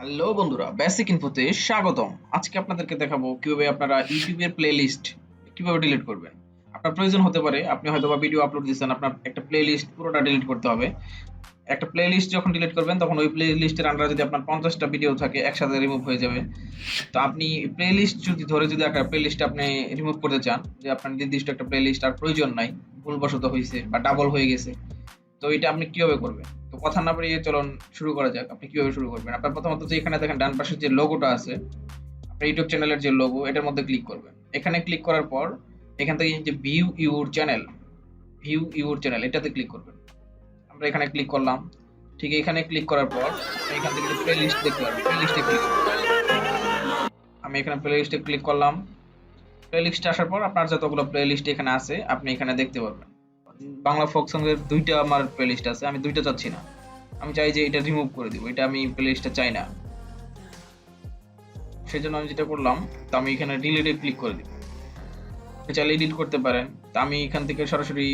Hello বন্ধুরা basic ইনফোতে স্বাগতম। আজকে আপনাদেরকে দেখাবো কীভাবে আপনারা ইউটিউবের প্লেলিস্ট কীভাবে ডিলিট করবেন। আপনার প্রয়োজন হতে পারে, আপনি হয়তো বা ভিডিও আপলোড দিচ্ছেন আপনার একটা প্লেলিস্ট পুরোটা ডিলিট করতে হবে। একটা প্লেলিস্ট যখন ডিলিট করবেন, তখন ওই প্লেলিস্টের আন্ডারে যদি আপনার পঞ্চাশটা ভিডিও থাকে, একসাথে রিমুভ হয়ে যাবে। তো আপনি প্লেলিস্ট যদি ধরে যদি একটা প্লেলিস্ট আপনি রিমুভ করতে চান, যে আপনার নির্দিষ্ট একটা প্লেলিস্ট আর প্রয়োজন নাই, ভুলবশত হয়েছে বা ডাবল হয়ে গেছে তো এটা আপনি কীভাবে করবেন? তো কথা না বাড়িয়ে চলুন, শুরু করা যাক। আপনি কীভাবে শুরু করবেন? আপনার প্রথমত যে এখানে দেখেন, ডান পাশের যে লোগোটা আছে, আপনার ইউটিউব চ্যানেলের যে লোগো এটার মধ্যে ক্লিক করবেন। এখানে ক্লিক করার পর, এখান থেকে যে view your channel view your channel এটাতে ক্লিক করবেন। আমরা এখানে ক্লিক করলাম। ঠিক এখানে ক্লিক করার পর, এখান থেকে প্লে লিস্ট দেখতে পারবেন। প্লে লিস্টে ক্লিক আমি এখানে প্লে লিস্টে ক্লিক করলাম। প্লে লিস্টে আসার পর, আপনার যতগুলো প্লে লিস্ট এখানে আছে, আপনি এখানে দেখতে পারবেন। বাংলা ফোক সঙ্গের দুইটা আমার প্লেলিস্ট আছে, আমি দুইটা চাচ্ছি না। আমি চাই যে এটা রিমুভ করে দিব, এটা আমি প্লেলিস্টটা চাই না। সেই জন্য আমি যেটা করলাম, তো আমি এখানে ডিলিটে ক্লিক করে দিব চাইলে এডিট করতে পারেন, তা আমি এখান থেকে সরাসরি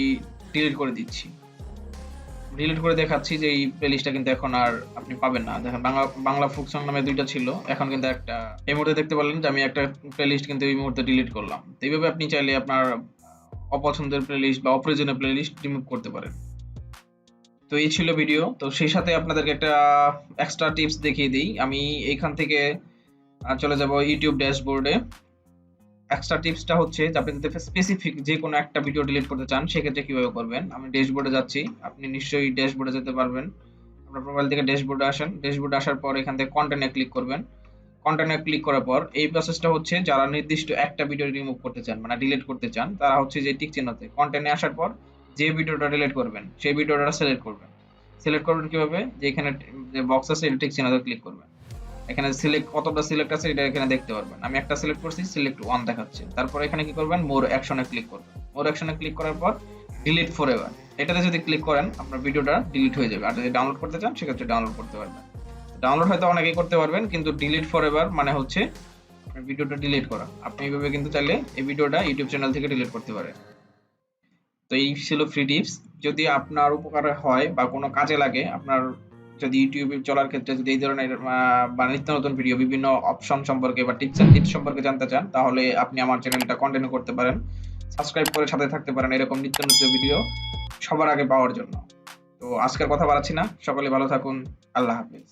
ডিলিট করে দিচ্ছি। ডিলিট করে দেখাচ্ছি যে এই প্লেলিস্টটা কিন্তু এখন আর আপনি পাবেন না। দেখেন, বাংলা বাংলা ফোক সং নামে দুইটা ছিল, এখন কিন্তু একটা, এই মুহূর্তে দেখতে পারলেন যে আমি একটা প্লেলিস্ট কিন্তু এই মুহূর্তে ডিলিট করলাম। তো এইভাবে আপনি চাইলে আপনার অপছন্দের প্লেলিস্ট বা অপ্রয়োজনীয় প্লেলিস্ট রিমুভ করতে পারেন। তো এই ছিল ভিডিও তো সেই সাথে আপনাদেরকে একটা এক্সট্রা টিপস দেখিয়ে দিই। আমি এইখান থেকে চলে যাব ইউটিউব ড্যাশবোর্ডে এক্সট্রা টিপসটা হচ্ছে যে আপনি যদি স্পেসিফিক যে কোনো একটা ভিডিও ডিলিট করতে চান, সেক্ষেত্রে কীভাবে করবেন? আমি ড্যাশবোর্ডে যাচ্ছি। আপনি নিশ্চয়ই ড্যাশবোর্ডে যেতে পারবেন। আপনার প্রোফাইল থেকে ড্যাশবোর্ডে আসেন। ড্যাশবোর্ডে আসার পর এখান থেকে কন্টেন্টে ক্লিক করবেন। কন্টেন্টে ক্লিক করার পর এই প্রসেসটা হচ্ছে যারা নির্দিষ্ট একটা ভিডিও রিমুভ করতে চান মানে ডিলিট করতে চান, তারা হচ্ছে যে টিক চিহ্নতে কন্টেন্টে আসার পর যে ভিডিওটা ডিলিট করবেন, সেই ভিডিওটা সিলেক্ট করবেন। সিলেক্ট করবেন কীভাবে? যে এখানে যে বক্স আছে টিক চিহ্নতে ক্লিক করবেন। এখানে সিলেক্ট কতটা সিলেক্ট আছে, এটা এখানে দেখতে পারবেন। আমি একটা সিলেক্ট করছি সিলেক্ট ওয়ান দেখাচ্ছে। তারপর এখানে কি করবেন? মোর অ্যাকশনে ক্লিক করবেন। মোর অ্যাকশনে ক্লিক করার পর ডিলিট ফর এভার এটাতে যদি ক্লিক করেন, আপনার ভিডিওটা ডিলিট হয়ে যাবে। আর যদি ডাউনলোড করতে চান, সেক্ষেত্রে ডাউনলোড করতে পারবেন। ডাউনলোড হয়তো অনেকেই করতে পারবেন, কিন্তু ডিলিট ফর এভার মানে হচ্ছে ভিডিওটা ডিলিট করা। আপনি এইভাবে কিন্তু চাইলে এই ভিডিওটা ইউটিউব চ্যানেল থেকে ডিলিট করতে পারেন। তো এই ছিল ফ্রি টিপস যদি আপনার উপকার হয় বা কোনো কাজে লাগে, আপনার যদি ইউটিউবে চলার ক্ষেত্রে যদি এই ধরনের বা নিত্য নতুন ভিডিও বিভিন্ন অপশন সম্পর্কে বা টিপস এন্ড টিপস সম্পর্কে জানতে চান, তাহলে আপনি আমার চ্যানেলটা কন্টিনিউ করতে পারেন। সাবস্ক্রাইব করে সাথে থাকতে পারেন এরকম নিত্য নতুন ভিডিও সবার আগে পাওয়ার জন্য। তো আজকের কথা বাড়াচ্ছি না। সকলে ভালো থাকুন। আল্লাহ হাফিজ।